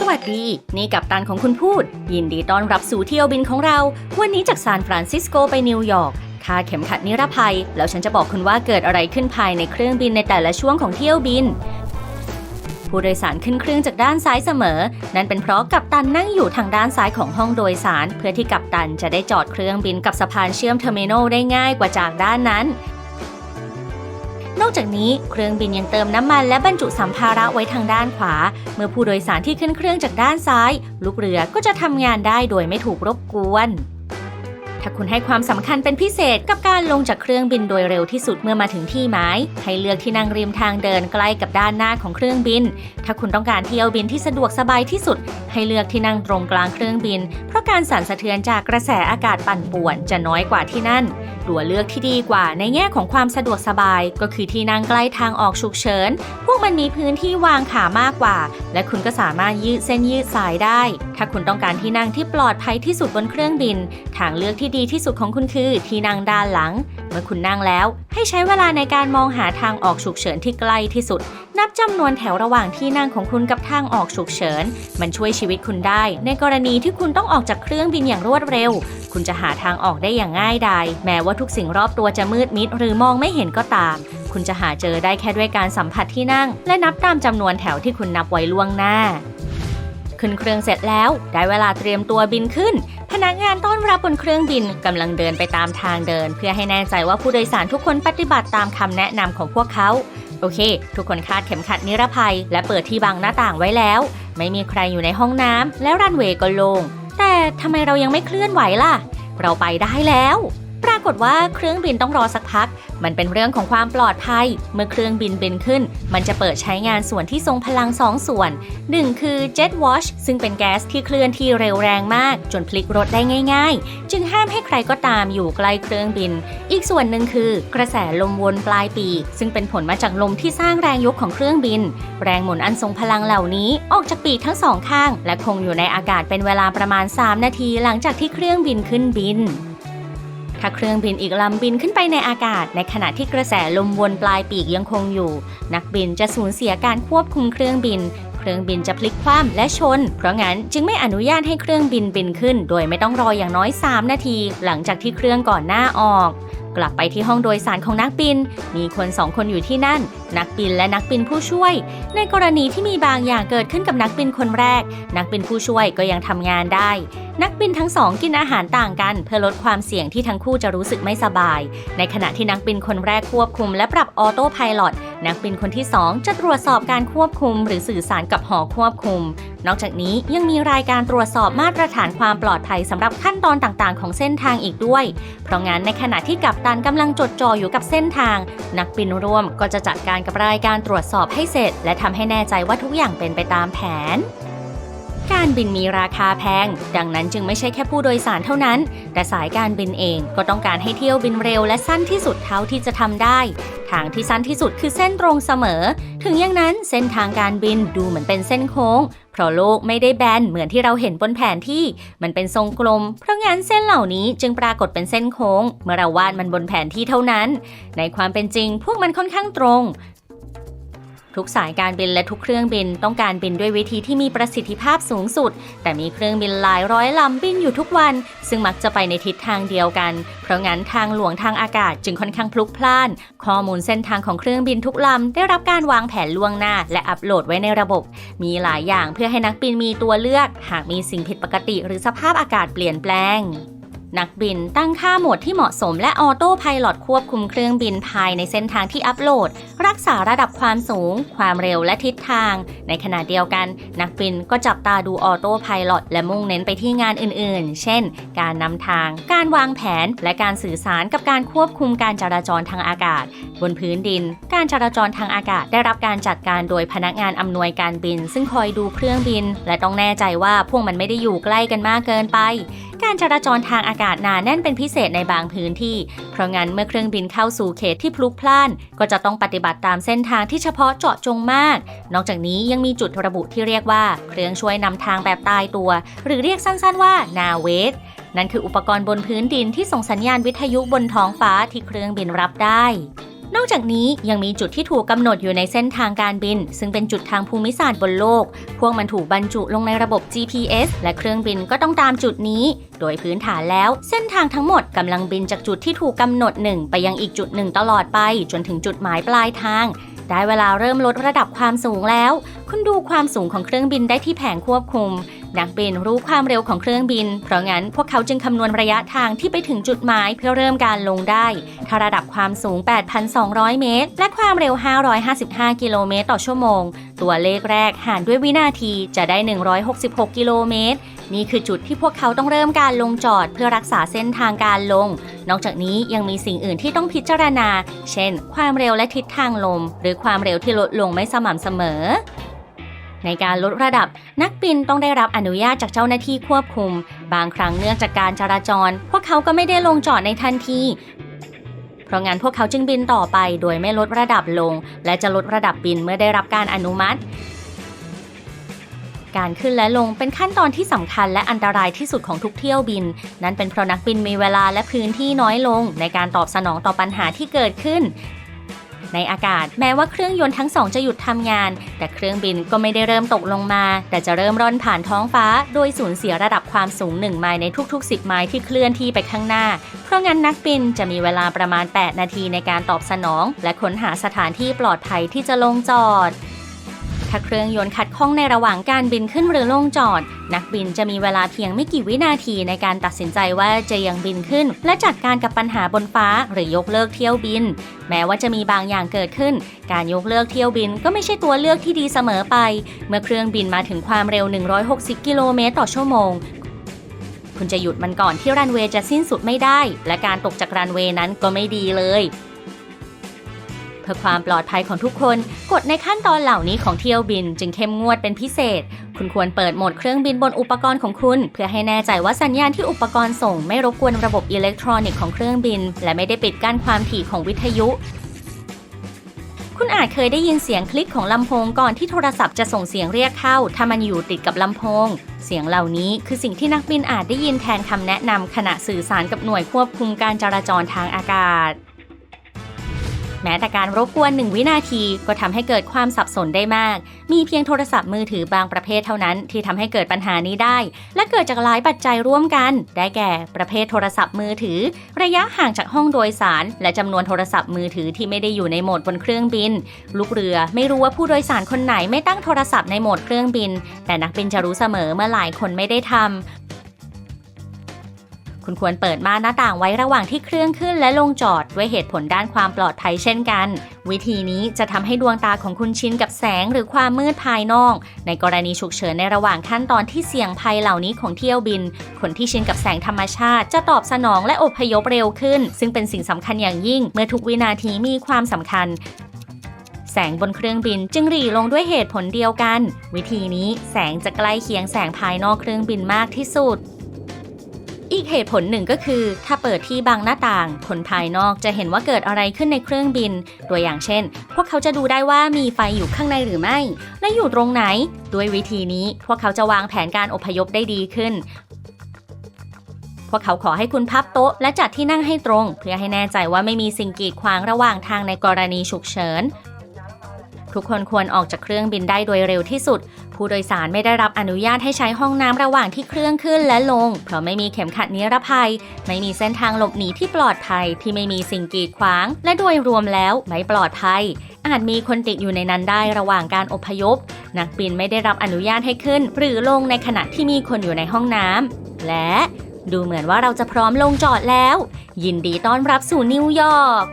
สวัสดี นี่กับตันของคุณพูด ยินดีต้อนรับสู่เที่ยวบินของเรา วันนี้จากซานฟรานซิสโกไปนิวยอร์กคาดเข็มขัดนิรภัย แล้วฉันจะบอกคุณว่าเกิดอะไรขึ้นภายในเครื่องบินในแต่ละช่วงของเที่ยวบิน ผู้โดยสารขึ้นเครื่องจากด้านซ้ายเสมอ นั่นเป็นเพราะกัปตันนั่งอยู่ทางด้านซ้ายของห้องโดยสาร เพื่อที่กัปตันจะได้จอดเครื่องบินกับสะพานเชื่อมเทอร์มินอลได้ง่ายกว่าจากด้านนั้น นอกจากนี้เครื่องบินยังเติมน้ำมันและบรรจุสัมภาระไว้ทางด้านขวา เมื่อผู้โดยสารที่ขึ้นเครื่องจากด้านซ้าย ลูกเรือก็จะทำงานได้โดยไม่ถูกรบกวน ถ้าคุณให้ความสำคัญเป็นพิเศษกับการลงจากเครื่องบินโดยเร็วที่สุดเมื่อมาถึงที่หมาย ให้เลือกที่นั่งริมทางเดินใกล้กับด้านหน้าของเครื่องบิน ถ้าคุณต้องการเที่ยวบินที่สะดวกสบายที่สุด ให้เลือกที่นั่งตรงกลางเครื่องบิน การสั่นสะเทือนจากกระแสอากาศปั่นป่วนจะน้อยกว่าที่นั่น ตัวเลือกที่ดีกว่าในแง่ของความสะดวกสบาย ก็คือที่นั่งใกล้ทางออกฉุกเฉิน พวกมันมีพื้นที่วางขามากกว่า และคุณก็สามารถยืดเส้นยืดสายได้ ถ้าคุณต้องการที่นั่งที่ปลอดภัยที่สุดบนเครื่องบิน ทางเลือกที่ดีที่สุดของคุณคือที่นั่งด้านหลัง เมื่อคุณนั่งแล้ว ให้ใช้เวลาในการมองหาทางออกฉุกเฉินที่ใกล้ที่สุด นับจำนวนแถวระหว่างที่นั่งของคุณกับทางออกฉุกเฉิน มันช่วยชีวิตคุณได้ ในกรณีที่คุณต้องออกจากเครื่องบินอย่างรวดเร็ว คุณจะหาทางออกได้อย่างง่ายดาย แม้ว่าทุกสิ่งรอบตัวจะมืดมิดหรือมองไม่เห็นก็ตาม คุณจะหาเจอได้แค่ด้วยการสัมผัสที่นั่ง และนับตามจำนวนแถวที่คุณนับไว้ล่วงหน้า ขึ้นเครื่องเสร็จแล้ว ได้เวลาเตรียมตัวบินขึ้น พนักงานต้อนรับบนเครื่องบินกำลังเดินไปตามทางเดิน เพื่อให้แน่ใจว่าผู้โดยสารทุกคนปฏิบัติตามคำแนะนำของพวกเขาโอเค ทุกคนคาดเข็มขัดนิรภัย และเปิดที่บังหน้าต่างไว้แล้ว ไม่มีใครอยู่ในห้องน้ำ และรันเวย์ก็โล่ง แต่ทำไมเรายังไม่เคลื่อนไหวล่ะ เราไปได้แล้ว ปรากฏว่าเครื่องบินต้องรอสักพัก มันเป็นเรื่องของความปลอดภัย เมื่อเครื่องบินบินขึ้น มันจะเปิดใช้งานส่วนที่ทรงพลังสองส่วน 1 คือ Jet Wash ซึ่งเป็นแก๊สที่เคลื่อนที่เร็วแรงมาก จนพลิกรถได้ง่าย ๆ จึงห้ามให้ใครก็ตามอยู่ใกล้เครื่องบิน อีกส่วนหนึ่งคือกระแสลมวนปลายปีก ซึ่งเป็นผลมาจากลมที่สร้างแรงยกของเครื่องบิน แรงหมุนอันทรงพลังเหล่านี้ออกจากปีกทั้งสองข้าง และคงอยู่ในอากาศเป็นเวลาประมาณ 3 นาที หลังจากที่เครื่องบินขึ้นบิน ถ้าเครื่องบินอีกลำบินขึ้นไปในอากาศ ในขณะที่กระแสลมวนปลายปีกยังคงอยู่ นักบินจะสูญเสียการควบคุมเครื่องบิน เครื่องบินจะพลิกคว่ำและชน เพราะงั้นจึงไม่อนุญาตให้เครื่องบินบินขึ้น โดยไม่ต้องรออย่างน้อย 3 นาที หลังจากที่เครื่องก่อนหน้าออก กลับไปที่ห้องโดยสารของนักบิน มีคนสองคนอยู่ที่นั่น นักบินและนักบินผู้ช่วย ในกรณีที่มีบางอย่างเกิดขึ้นกับนักบินคนแรก นักบินผู้ช่วยก็ยังทำงานได้ นักบินทั้งสองกินอาหารต่างกัน เพื่อลดความเสี่ยงที่ทั้งคู่จะรู้สึกไม่สบาย ในขณะที่นักบินคนแรกควบคุม และปรับออโต้ไพลด นักบินคนที่ 2 จะตรวจสอบการควบคุม หรือสื่อสารกับหอควบคุม นอกจากนี้ยังมีรายการตรวจสอบมาตรฐานความปลอดภัยสำหรับขั้นตอนต่างๆ ของเส้นทางอีกด้วย เพราะงั้นในขณะที่กัปตันกำลังจดจ่ออยู่กับเส้นทาง นักบินร่วมก็จะจัดการกับรายการตรวจสอบให้เสร็จ และทำให้แน่ใจว่าทุกอย่างเป็นไปตามแผน การบินมีราคาแพง ดังนั้นจึงไม่ใช่แค่ผู้โดยสารเท่านั้น แต่สายการบินเองก็ต้องการให้เที่ยวบินเร็วและสั้นที่สุดเท่าที่จะทำได้ ทางที่สั้นที่สุดคือเส้นตรงเสมอ ถึงอย่างนั้นเส้นทางการบินดูเหมือนเป็นเส้นโค้ง เพราะโลกไม่ได้แบนเหมือนที่เราเห็นบนแผนที่ มันเป็นทรงกลม เพราะงั้นเส้นเหล่านี้จึงปรากฏเป็นเส้นโค้ง เมื่อเราวาดมันบนแผนที่เท่านั้น ในความเป็นจริง พวกมันค่อนข้างตรง ทุกสายการบินและทุกเครื่องบินต้องการบินด้วยวิธีที่มีประสิทธิภาพสูงสุด แต่มีเครื่องบินหลายร้อยลำบินอยู่ทุกวัน ซึ่งมักจะไปในทิศทางเดียวกัน เพราะงั้นทางหลวงทางอากาศจึงค่อนข้างพลุกพล่าน ข้อมูลเส้นทางของเครื่องบินทุกลำได้รับการวางแผนล่วงหน้า และอัปโหลดไว้ในระบบ มีหลายอย่างเพื่อให้นักบินมีตัวเลือก หากมีสิ่งผิดปกติ หรือสภาพอากาศเปลี่ยนแปลง นักบินตั้งค่าโหมดที่เหมาะสมและออโต้ไพลอตควบคุมเครื่องบินภายในเส้นทางที่อัปโหลด รักษาระดับความสูง ความเร็วและทิศทาง ในขณะเดียวกัน นักบินก็จับตาดูออโต้ไพลอตและมุ่งเน้นไปที่งานอื่นๆ เช่น การนำทาง การวางแผน และการสื่อสารกับการควบคุมการจราจรทางอากาศ บนพื้นดิน การจราจรทางอากาศ ได้รับการจัดการโดยพนักงานอำนวยการบิน ซึ่งคอยดูเครื่องบิน และต้องแน่ใจว่าพวกมันไม่ได้อยู่ใกล้กันมากเกินไปการจราจรทางอากาศหนาแน่นเป็นพิเศษในบางพื้นที่ เพราะงั้นเมื่อเครื่องบินเข้าสู่เขตที่พลุกพล่าน ก็จะต้องปฏิบัติตามเส้นทางที่เฉพาะเจาะจงมาก นอกจากนี้ยังมีจุดระบุที่เรียกว่า เครื่องช่วยนำทางแบบตายตัว หรือเรียกสั้นๆว่านาเวสนั่นคืออุปกรณ์บนพื้นดินที่ส่งสัญญาณวิทยุบนท้องฟ้าที่เครื่องบินรับได้ นอกจากนี้ยังมีจุดที่ถูกกำหนดอยู่ในเส้นทางการบิน ซึ่งเป็นจุดทางภูมิศาสตร์บนโลก พวกมันถูกบรรจุลงในระบบ GPS และเครื่องบินก็ต้องตามจุดนี้ โดยพื้นฐานแล้วเส้นทางทั้งหมดกำลังบินจากจุดที่ถูกกำหนดหนึ่งไปยังอีกจุดหนึ่งตลอดไป จนถึงจุดหมายปลายทาง ได้เวลาเริ่มลดระดับความสูงแล้ว คุณดูความสูงของเครื่องบินได้ที่แผงควบคุม นักบินรู้ความเร็วของเครื่องบิน เพราะงั้นพวกเขาจึงคำนวณระยะทางที่ไปถึงจุดหมายเพื่อเริ่มการลงได้ ถ้าระดับความสูง 8,200 เมตร และความเร็ว 555 กิโลเมตรต่อชั่วโมง ตัวเลขแรกหารด้วยวินาทีจะได้ 166 กิโลเมตร นี่คือจุดที่พวกเขาต้องเริ่มการลงจอดเพื่อรักษาเส้นทางการลง นอกจากนี้ยังมีสิ่งอื่นที่ต้องพิจารณา เช่น ความเร็วและทิศทางลม หรือความเร็วที่ลดลงไม่สม่ำเสมอ ในการลดระดับนักบินต้องได้รับอนุญาตจากเจ้าหน้าที่ควบคุม บางครั้งเนื่องจากการจราจร พวกเขาก็ไม่ได้ลงจอดในทันที เพราะงั้นพวกเขาจึงบินต่อไปโดยไม่ลดระดับลง และจะลดระดับบินเมื่อได้รับการอนุมัติ การขึ้นและลงเป็นขั้นตอนที่สำคัญและอันตรายที่สุดของทุกเที่ยวบิน นั่นเป็นเพราะนักบินมีเวลาและพื้นที่น้อยลง ในการตอบสนองต่อปัญหาที่เกิดขึ้น ในอากาศ แม้ว่าเครื่องยนต์ทั้งสองจะหยุดทำงาน แต่เครื่องบินก็ไม่ได้เริ่มตกลงมา แต่จะเริ่มร่อนผ่านท้องฟ้า โดยสูญเสียระดับความสูง1ไมล์ในทุกๆ 10 ไมล์ที่เคลื่อนที่ไปข้างหน้า เพราะงั้นนักบินจะมีเวลาประมาณ 8 นาทีในการตอบสนอง และค้นหาสถานที่ปลอดภัยที่จะลงจอด ถ้าเครื่องยนต์ขัดข้องในระหว่างการบินขึ้นหรือลงจอด นักบินจะมีเวลาเพียงไม่กี่วินาทีในการตัดสินใจว่าจะยังบินขึ้น และจัดการกับปัญหาบนฟ้าหรือยกเลิกเที่ยวบิน แม้ว่าจะมีบางอย่างเกิดขึ้น การยกเลิกเที่ยวบินก็ไม่ใช่ตัวเลือกที่ดีเสมอไป เมื่อเครื่องบินมาถึงความเร็ว 160 กิโลเมตรต่อชั่วโมงคุณจะหยุดมันก่อนที่รันเวย์จะสิ้นสุดไม่ได้ และการตกจากรันเวย์นั้นก็ไม่ดีเลย พื่อความปลอดภัยของทุกคน กฎในขั้นตอนเหล่านี้ของเที่ยวบินจึงเข้มงวดเป็นพิเศษ คุณควรเปิดโหมดเครื่องบินบนอุปกรณ์ของคุณ เพื่อให้แน่ใจว่าสัญญาณที่อุปกรณ์ส่ง ไม่รบกวนระบบอิเล็กทรอนิกส์ของเครื่องบิน และไม่ได้ปิดกั้นความถี่ของวิทยุ คุณอาจเคยได้ยินเสียงคลิกของลำโพงก่อนที่โทรศัพท์จะส่งเสียงเรียกเข้า ถ้ามันอยู่ติดกับลำโพง เสียงเหล่านี้คือสิ่งที่นักบินอาจได้ยินแทนคำแนะนำขณะสื่อสารกับหน่วยควบคุมการจราจรทางอากาศ แม้แต่การรบกวนหนึ่งวินาทีก็ทำให้เกิดความสับสนได้มาก มีเพียงโทรศัพท์มือถือบางประเภทเท่านั้น ที่ทำให้เกิดปัญหานี้ได้ และเกิดจากหลายปัจจัยร่วมกัน ได้แก่ ประเภทโทรศัพท์มือถือ ระยะห่างจากห้องโดยสาร และจำนวนโทรศัพท์มือถือที่ไม่ได้อยู่ในโหมดบนเครื่องบิน ลูกเรือไม่รู้ว่าผู้โดยสารคนไหนไม่ตั้งโทรศัพท์ในโหมดเครื่องบิน แต่นักบินจะรู้เสมอเมื่อหลายคนไม่ได้ทำ คุณควรเปิดม่านหน้าต่างไว้ระหว่างที่เครื่องขึ้นและลงจอดด้วยเหตุผลด้านความปลอดภัยเช่นกัน วิธีนี้จะทำให้ดวงตาของคุณชินกับแสงหรือความมืดภายนอก ในกรณีฉุกเฉินในระหว่างขั้นตอนที่เสี่ยงภัยเหล่านี้ของเที่ยวบิน คนที่ชินกับแสงธรรมชาติ จะตอบสนองและอพยพเร็วขึ้น ซึ่งเป็นสิ่งสำคัญอย่างยิ่ง เมื่อทุกวินาทีมีความสำคัญแสงบนเครื่องบินจึงหรี่ลงด้วยเหตุผลเดียวกัน วิธีนี้แสงจะใกล้เคียงแสงภายนอกเครื่องบินมากที่สุด อีกเหตุผลหนึ่งก็คือ ถ้าเปิดที่บางหน้าต่าง คนภายนอกจะเห็นว่าเกิดอะไรขึ้นในเครื่องบิน ตัวอย่างเช่น พวกเขาจะดูได้ว่ามีไฟอยู่ข้างในหรือไม่ และอยู่ตรงไหน ด้วยวิธีนี้ พวกเขาจะวางแผนการอพยพได้ดีขึ้นพวกเขาขอให้คุณพับโต๊ะและจัดที่นั่งให้ตรง เพื่อให้แน่ใจว่าไม่มีสิ่งกีดขวางระหว่างทางในกรณีฉุกเฉิน ทุกคนควรออกจากเครื่องบินได้โดยเร็วที่สุด ผู้โดยสารไม่ได้รับอนุญาตให้ใช้ห้องน้ำระหว่างที่เครื่องขึ้นและลง เพราะไม่มีเข็มขัดนิรภัย ไม่มีเส้นทางหลบหนีที่ปลอดภัย ที่ไม่มีสิ่งกีดขวาง และโดยรวมแล้วไม่ปลอดภัย อาจมีคนติดอยู่ในนั้นได้ระหว่างการอพยพ นักบินไม่ได้รับอนุญาตให้ขึ้น หรือลงในขณะที่มีคนอยู่ในห้องน้ำและดูเหมือนว่าเราจะพร้อมลงจอดแล้ว ยินดีต้อนรับสู่นิวยอร์ก